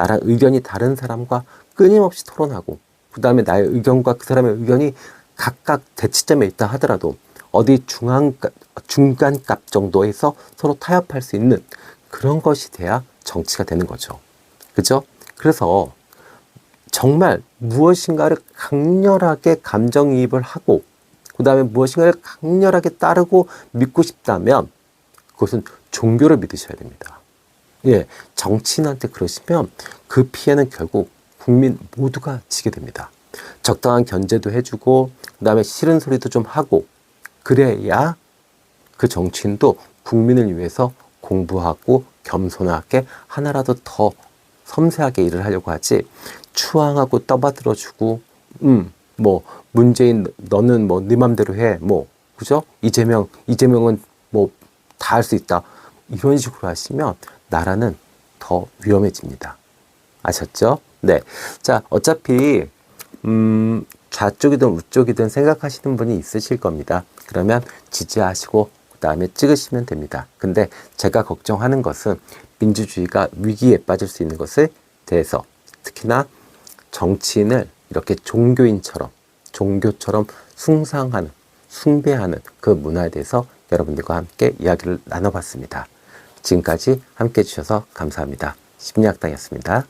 나랑 의견이 다른 사람과 끊임없이 토론하고 그 다음에 나의 의견과 그 사람의 의견이 각각 대치점에 있다 하더라도 어디 중앙 중간값 정도에서 서로 타협할 수 있는 그런 것이 돼야 정치가 되는 거죠. 그죠? 그래서 정말 무엇인가를 강렬하게 감정이입을 하고 그 다음에 무엇인가를 강렬하게 따르고 믿고 싶다면 그것은 종교를 믿으셔야 됩니다. 예, 정치인한테 그러시면 그 피해는 결국 국민 모두가 지게 됩니다. 적당한 견제도 해주고 그 다음에 싫은 소리도 좀 하고 그래야 그 정치인도 국민을 위해서 공부하고 겸손하게 하나라도 더 섬세하게 일을 하려고 하지 추앙하고 떠받들어 주고 음 뭐 문재인 너는 뭐 네 맘대로 해뭐 그죠 이재명 이재명은 뭐 다 할 수 있다 이런 식으로 하시면 나라는 더 위험해집니다. 아셨죠? 네 자 어차피 음 좌쪽이든 우쪽이든 생각하시는 분이 있으실 겁니다. 그러면 지지하시고 그 다음에 찍으시면 됩니다. 근데 제가 걱정하는 것은 민주주의가 위기에 빠질 수 있는 것에 대해서 특히나 정치인을 이렇게 종교인처럼 종교처럼 숭상하는 숭배하는 그 문화에 대해서 여러분들과 함께 이야기를 나눠봤습니다. 지금까지 함께 해주셔서 감사합니다. 심리학당이었습니다.